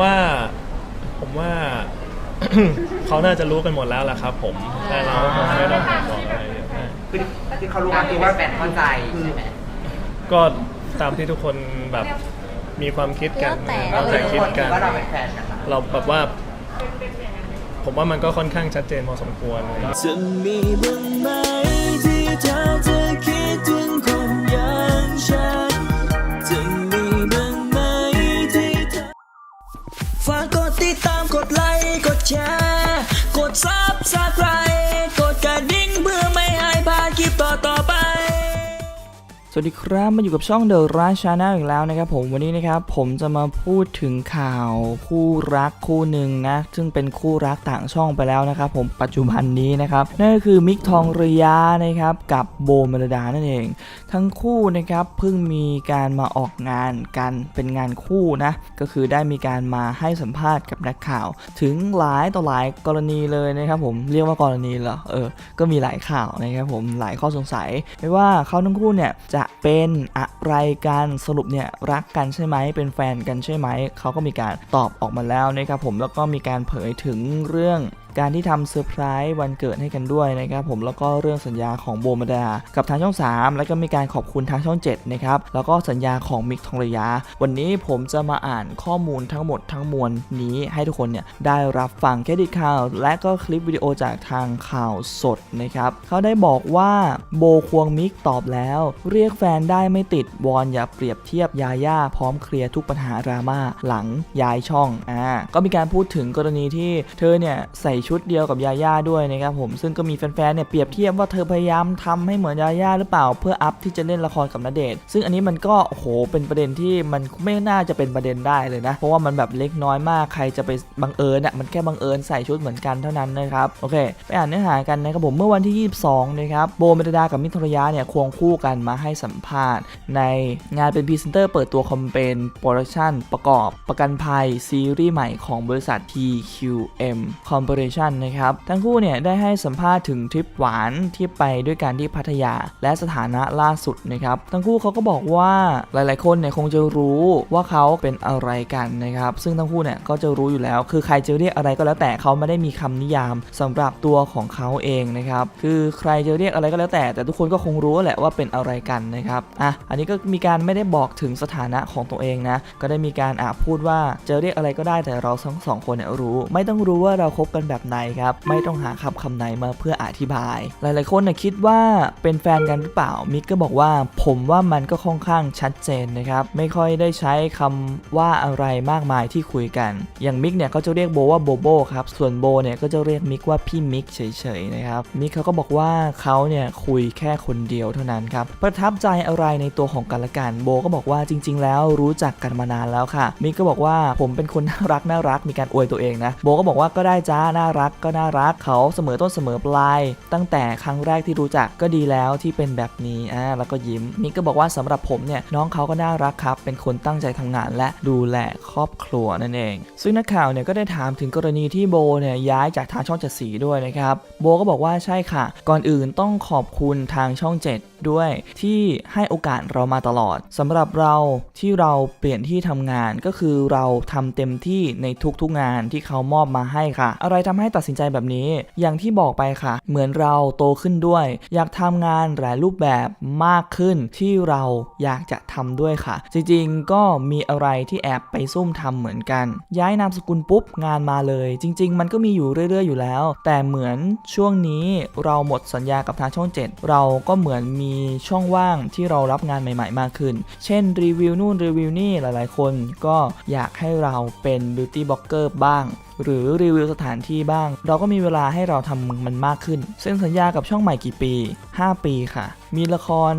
ว่าผมว่า เขาน่าจะรู้กันหมดแล้วแหละครับ ผมแต่เราคงไม่ต้องบอกอะไรเยอะมากคือที่เขารู้ตากัมนที่ว่าแฟนเข้าใจใช่ไหมก็ตามที่ทุกคนแบบมีความคิดกันแล้วแต่ เข้าใจคิดกัน ว่าเราเป็นแฟนกันเหรอเราแบบว่า ผมว่ามันก็ค่อนข้างชัดเจนพอสมควร จะมีบ้างไหมที่เธอจะคิดถึงคนอย่างฉัน ค์ สวัสดีครับมาอยู่กับช่อง The r u s h Channel อีกแล้วนะครับผมวันนี้นะครับผมจะมาพูดถึงข่าวคู่รักคู่หนึ่งนะ ซึ่งเป็นคู่รักต่างช่องไปแล้วนะครับผมปัจจุบันนี้นะครับนั่นก็คือมิกทองระยะนะครับกับโบมลดานั่นเอง ทั้งคู่นะครับเพิ่งมีการมาออกงานกันเป็นงานคู่นะก็คือได้มีการมาให้สัมภาษณ์กับนักข่าว ถึงหลายต่อหลายกรณีเลยนะครับผมเรียกว่ากรณีเหรอเออก็มีหลายข่าวนะครับผมหลายข้อสงสัยไม่ว่าเขาทั้งคู่เนี่ยจะะเป็นอะไรกันสรุปเนี่ยรักกันใช่ไหมเป็นแฟนกันใช่ไหมเขาก็มีการตอบออกมาแล้วนะครับผมแล้วก็มีการเผยถึงเรื่อง การที่ทำเซอร์ไพรส์วันเกิดให้กันด้วยนะครับผมแล้วก็เรื่องสัญญาของโบมดา กับทางช่อง 3 แล้วก็มีการขอบคุณทางช่อง 7 นะครับ แล้วก็สัญญาของมิกทองระยะ วันนี้ผมจะมาอ่านข้อมูลทั้งหมดทั้งมวลนี้ให้ทุกคนเนี่ยได้รับฟังแค่ดีข่าว และก็คลิปวิดีโอจากทางข่าวสดนะครับเขาได้บอกว่าโบควงมิกตอบแล้ว เรียกแฟนได้ไม่ติดวอนอย่าเปรียบเทียบยาย่าพร้อมเคลียร์ทุกปัญหาดราม่าหลังย้ายช่องอ่าก็มีการพูดถึงกรณีที่เธอเนี่ยใส่ชุดเดียวกับยาย่าด้วยนะครับผมซึ่งก็มีแฟนๆเนี่ยเปรียบเทียบว่าเธอพยายามทำให้เหมือนยาย่าหรือเปล่า เพื่ออัพที่จะเล่นละครกับณเดชน์ซึ่งอันนี้มันก็โอ้โหเป็นประเด็นที่มันไม่น่าจะเป็นประเด็นได้เลยนะ เพราะว่ามันแบบเล็กน้อยมากใครจะไปบังเอิญอะมันแค่บังเอิญใส่ชุดเหมือนกันเท่านั้นนะครับโอเค ไปอ่านเนื้อหากันนะครับผมเมื่อวันที่ 22นะครับโบเมลดากับมิทรยาเนี่ยควงคู่กันมาให้สัมภาษณ์ ในงานเป็นพรีเซนเตอร์เปิดตัวคอมเปนโปรดักชั่นประกอบประกันภัยซีรีส์ใหม่ของบริษัท TQM Corporation นะครับ ทั้งคู่เนี่ยได้ให้สัมภาษณ์ถึงทริปหวานที่ไปด้วยกันที่พัทยา และสถานะล่าสุดนะครับ ทั้งคู่เขาก็บอกว่าหลาย ๆ คนเนี่ยคงจะรู้ว่าเขาเป็นอะไรกันนะครับ ซึ่งทั้งคู่เนี่ยก็จะรู้อยู่แล้ว คือใครจะเรียกอะไรก็แล้วแต่เขาไม่ได้มีคำนิยามสำหรับตัวของเขาเองนะครับ คือใครจะเรียกอะไรก็แล้วแต่ แต่ทุกคนก็คงรู้แหละว่าเป็นอะไรกันนะครับ อะ อันนี้ก็มีการไม่ได้บอกถึงสถานะของตัวเองนะ ก็ได้มีการอะพูดว่าจะเรียกอะไรก็ได้แต่เราทั้งสองคนเนี่ยรู้ ไม่ต้องรู้ว่าเราคบกันแบบไหนครับ ไม่ต้องหาคำคำไหนมาเพื่ออธิบาย หลายๆคนนี่ยคิดว่าเป็นแฟนกันหรือเปล่า มิกก็บอกว่า ผมว่ามันก็ค่อนข้างชัดเจนนะครับ ไม่ค่อยได้ใช้คำว่าอะไรมากมายที่คุยกัน อย่างมิกเนี่ยเขาจะเรียกโบว่าโบโบครับ ส่วนโบเนี่ยก็จะเรียกมิกว่าพี่มิกเฉยๆนะครับ มิกเขาก็บอกว่าเขาเนี่ยคุยแค่คนเดียวเท่านั้นครับ ประทับใจอะไรในตัวของกันและกัน โบก็บอกว่าจริง ๆ แล้วรู้จักกันมานานแล้วค่ะ มิกก็บอกว่าผมเป็นคนน่ารักน่ารักมีการอวยตัวเองนะ โบก็บอกว่าก็ได้จ้าน่ารักก็น่ารักเขาเสมอต้นเสมอปลาย ตั้งแต่ครั้งแรกที่รู้จักก็ดีแล้วที่เป็นแบบนี้อ่าแล้วก็ยิ้มมิกก็บอกว่าสำหรับผมเนี่ยน้องเขาก็น่ารักครับ เป็นคนตั้งใจทำงานและดูแลครอบครัวนั่นเอง ซึ่งนักข่าวเนี่ยก็ได้ถามถึงกรณีที่โบเนี่ยย้ายจากทางช่องเจ็ดสีด้วยนะครับโบก็บอกว่าใช่ค่ะ ก่อนอื่นต้องขอบคุณทางช่อง7ด้วยที่ให้โอกาสเรามาตลอดสำหรับเราที่เราเปลี่ยนที่ทำงานก็คือเราทำเต็มที่ในทุกๆงานที่เขามอบมาให้ค่ะ อะไรทำให้ตัดสินใจแบบนี้ อย่างที่บอกไปค่ะ เหมือนเราโตขึ้นด้วย อยากทำงานหลายรูปแบบมากขึ้นที่เราอยากจะทำด้วยค่ะ จริงๆ ก็มีอะไรที่แอบไปซุ่มทำเหมือนกัน ย้ายนามสกุลปุ๊บงานมาเลย จริง ๆ มันก็มีอยู่เรื่อย ๆ อยู่แล้ว แต่เหมือนช่วงนี้เราหมดสัญญากับทางช่อง 7 เราก็เหมือนมีช่องว่างที่เรารับงานใหม่ ๆ มากขึ้น เช่นรีวิวนู่นรีวิวนี่หลาย ๆ คนก็อยากให้เราเป็นบิวตี้บล็อกเกอร์บ้าง หรือรีวิวสถานที่บ้าง เราก็มีเวลาให้เราทำมันมากขึ้น เซ็นสัญญากับช่องใหม่กี่ปี 5 ปีค่ะ มีละคร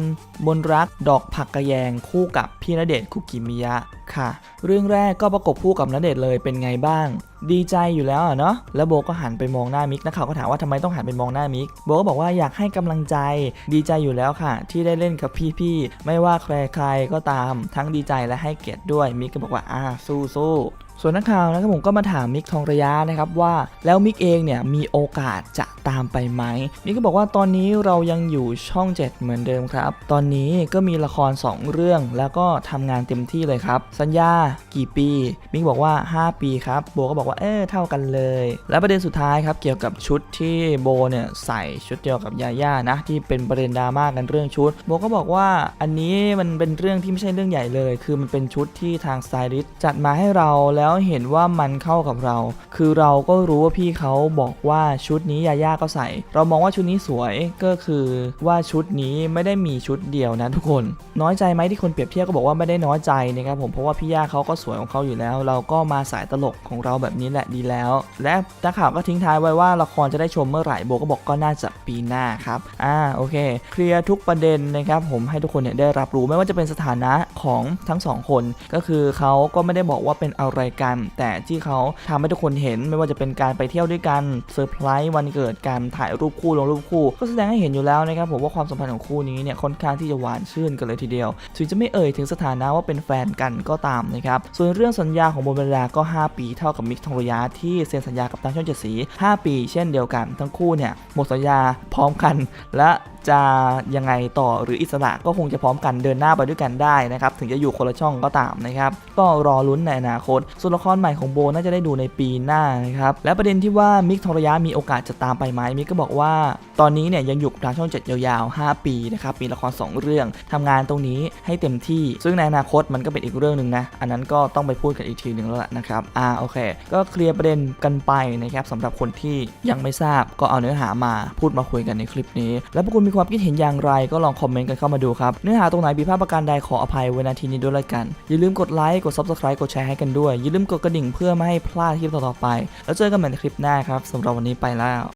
บนรักดอกผักกระแยงคู่กับพี่ณเดชคุกิมิยะค่ะ เรื่องแรกก็ประกบคู่กับณเดชเลยเป็นไงบ้าง ดีใจอยู่แล้วเนาะแล้วโบก็หันไปมองหน้ามิกนักข่าวก็ถามว่าทำไมต้องหันไปมองหน้ามิกโบก็บอกว่าอยากให้กำลังใจ ดีใจอยู่แล้วค่ะ ที่ได้เล่นกับพี่ๆไม่ว่าใครๆก็ตามทั้งดีใจและให้เกียรติด้วยมิกก็บอกว่าอ่าสู้สู้ส่วนนักข่าวนะครับผมก็มาถามมิกทองระยะนะครับว่าแล้วมิกเองเนี่ยมีโอกาสจะตามไปไหมมิกก็บอกว่าตอนนี้เรายังอยู่ช่อง 7 เหมือนเดิมครับ ตอนนี้ก็มีละคร 2 เรื่องแล้วก็ทำงานเต็มที่เลยครับ สัญญากี่ปีมิกบอกว่า 5 ปีครับ โบก็บอกว่าเออเท่ากันเลย และประเด็นสุดท้ายครับเกี่ยวกับชุดที่โบเนี่ยใส่ชุดเดียวกับยาย่านะที่เป็นประเด็นดราม่ากันเรื่องชุด โบก็บอกว่าอันนี้มันเป็นเรื่องที่ไม่ใช่เรื่องใหญ่เลย คือมันเป็นชุดที่ทางสไตลิสต์จัดมาให้เราแล้วเห็นว่ามันเข้ากับเรา คือเราก็รู้ว่าพี่เขาบอกว่าชุดนี้ยาย่าก็ใส่ เรามองว่าชุดนี้สวยก็คือว่าชุดนี้ไม่ได้มีชุดเดียวนะทุกคน น้อยใจไหมที่คนเปรียบเทียบก็บอกว่าไม่ได้น้อยใจนะครับผมเพราะว่าพี่ย่าเขาก็สวยของเขาอยู่แล้ว เราก็มาสายตลกของเราแบบนี้แหละดีแล้ว และนักข่าวก็ทิ้งท้ายไว้ว่าละครจะได้ชมเมื่อไหร่โบก็บอกก็น่าจะปีหน้าครับอ่าโอเค เคลียร์ทุกประเด็นนะครับผมให้ทุกคนเนี่ยได้รับรู้ไม่ว่าจะเป็นสถานะของทั้งสองคนก็คือเขาก็ไม่ได้บอกว่าเป็นอะไรกัน แต่ที่เขาทำให้ทุกคนเห็นไม่ว่าจะเป็นการไปเที่ยวด้วยกันเซอร์ไพรส์วันเกิดการถ่ายรูปคู่ลงรูปคู่ ก็แสดงให้เห็นอยู่แล้วนะครับผมว่าความสัมพันธ์ของคู่นี้เนี่ยค่อนข้างที่จะหวานชื่นกันเลยทีเดียว ถึงจะไม่เอ่ยถึงสถานะว่าเป็นแฟนกันก็ตามนะครับส่วนเรื่องสัญญาของโบเบลาก็ 5 ปีเท่ากับมิกทองระยะที่เซ็นสัญญากับทางช่องเจ็ดสี 5 ปี เช่นเดียวกันทั้งคู่เนี่ยหมดสัญญาพร้อมกันและจะยังไงต่อหรืออิสระก็คงจะพร้อมกันเดินหน้าไปด้วยกันได้นะครับ ถึงจะอยู่คนละช่องก็ตามนะครับ ก็รอลุ้นในอนาคตส่วนละครใหม่ของโบน่าจะได้ดูในปีหน้านะครับ และประเด็นที่ว่ามิกทอรยะมีโอกาสจะตามไปไหมมิกก็บอกว่า ตอนนี้เนี่ยยังอยู่กับทางช่องเจ็ดยาวๆ 5 ปีนะครับมีละคร 2 เรื่องทำงานตรงนี้ให้เต็มที่ ซึ่งในอนาคตมันก็เป็นอีกเรื่องหนึ่งนะอันนั้นก็ต้องไปพูดกันอีกทีหนึ่งแล้วล่ะนะครับอ่าโอเค ก็เคลียร์ประเด็นกันไปนะครับสำหรับคนที่ยังไม่ทราบก็เอาเนื้อหามาพูดมาคุยกันในคลิปนี้ แล้วพวกคุณมีความคิดเห็นอย่างไรก็ลองคอมเมนต์กันเข้ามาดูครับ เนื้อหาตรงไหนผิดพลาดประการใดขออภัยไว้ณทีนี้ด้วยละกัน อย่าลืมกดไลค์กด subscribe กดแชร์ให้กันด้วย อย่าลืมกดกระดิ่งเพื่อไม่ให้พลาดคลิปต่อๆไป แล้วเจอกันใหม่ในคลิปหน้าครับสำหรับวันนี้ไปแล้ว